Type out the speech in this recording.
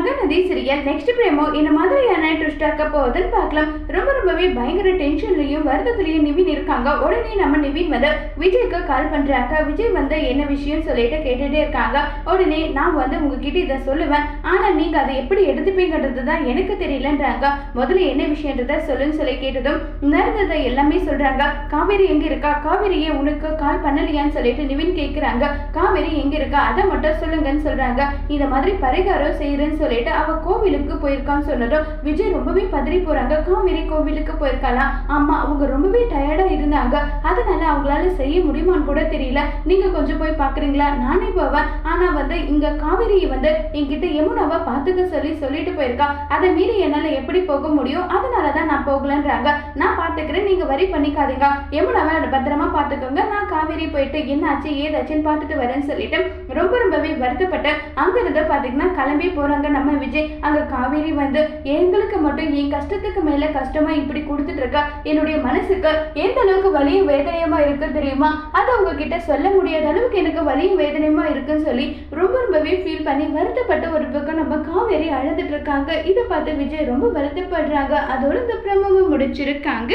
Mahanadi serial next பிரேமோ இந்த மாதிரியான twist ஆக்க போகுதுன்னு பார்க்கலாம். ரொம்ப ரொம்பவே பயங்கர டென்ஷன்லயும் வருத்தத்துலையும் நிவின் இருக்காங்க. உடனே நம்ம நிவின் வந்து விஜய்க்கு கால் பண்றாங்க. விஜய் வந்து என்ன விஷயம் சொல்லிட்டு கேட்டுட்டே இருக்காங்க. உடனே நான் வந்து உங்ககிட்ட இதை சொல்லுவேன். ஆனா நீங்க அதை எப்படி எடுத்துப்பீங்கன்றது தான் எனக்கு தெரியலன்றாங்க. முதல்ல என்ன விஷயன்றத சொல்லுன்னு சொல்லி கேட்டதும் நடந்ததை எல்லாமே சொல்றாங்க. காவேரி எங்க இருக்கா? காவேரியே உனக்கு கால் பண்ணலையான்னு சொல்லிட்டு நிவின் கேட்குறாங்க காவேரி எங்க இருக்கா? அதை மட்டும் சொல்லுங்கன்னு சொல்றாங்க. இந்த மாதிரி பரிகாரம் செய்யறேன்னு சொல்லிட்டு அவ கோவிலுக்கு போயிருக்கான்னு சொன்னதும் விஜய் ரொம்பவே பதறி போறாங்க. காவேரி கோவிலுக்கு போயிருக்கலாம் ஆமா அவங்க ரொம்பவே டயர்டா இருந்தாங்க. அதனால அவங்களால செய்ய முடியுமான்னு கூட தெரியல. நீங்க கொஞ்சம் போய் பாக்குறீங்களா? நானே போவேன். ஆனா வந்து இங்க காவேரியை வந்து என்கிட்ட யமுனாவை பாத்துக்க சொல்லி சொல்லிட்டு போயிருக்கா. அதை மீறி என்னால எப்படி போக முடியும்? அதனாலதான் நான் போகலன்றாங்க. நான் பாத்துக்கிறேன். நீங்க வரி பண்ணிக்காதீங்க. யமுனாவை பத்திரமா பாத்துக்கோங்க. நான் காவேரி போயிட்டு என்னாச்சு ஏதாச்சுன்னு பார்த்துட்டு வரேன்னு சொல்லிட்டு ரொம்ப ரொம்பவே வருத்தப்பட்டு அங்கிருந்து பாத்தீங்கன்னா கிளம்பி போறாங்க நம்ம விஜய் அங்க காவேரி வந்து எங்களுக்கு மட்டும் என் கஷ்டத்துக்கு மேல கஷ்டமா இப்படி கொடுத்துட்டு இருக்கா? என்னுடைய மனசுக்கு எந்த அளவுக்கு வலியும் வேதனையுமா இருக்கு தெரியுமா? அது உங்ககிட்ட சொல்ல முடியாத அளவுக்கு எனக்கு வலியும் வேதனையுமா இருக்குன்னு சொல்லி ரொம்ப ரொம்பவே ஃபீல் பண்ணி வருத்தப்பட்ட ஒரு பக்கம் நம்ம காவேரி அழுதுட்டு இருக்காங்க. இதை பார்த்து விஜய் ரொம்ப வருத்தப்படுறாங்க. அதோட இந்த பிரமவை முடிச்சிருக்காங்க.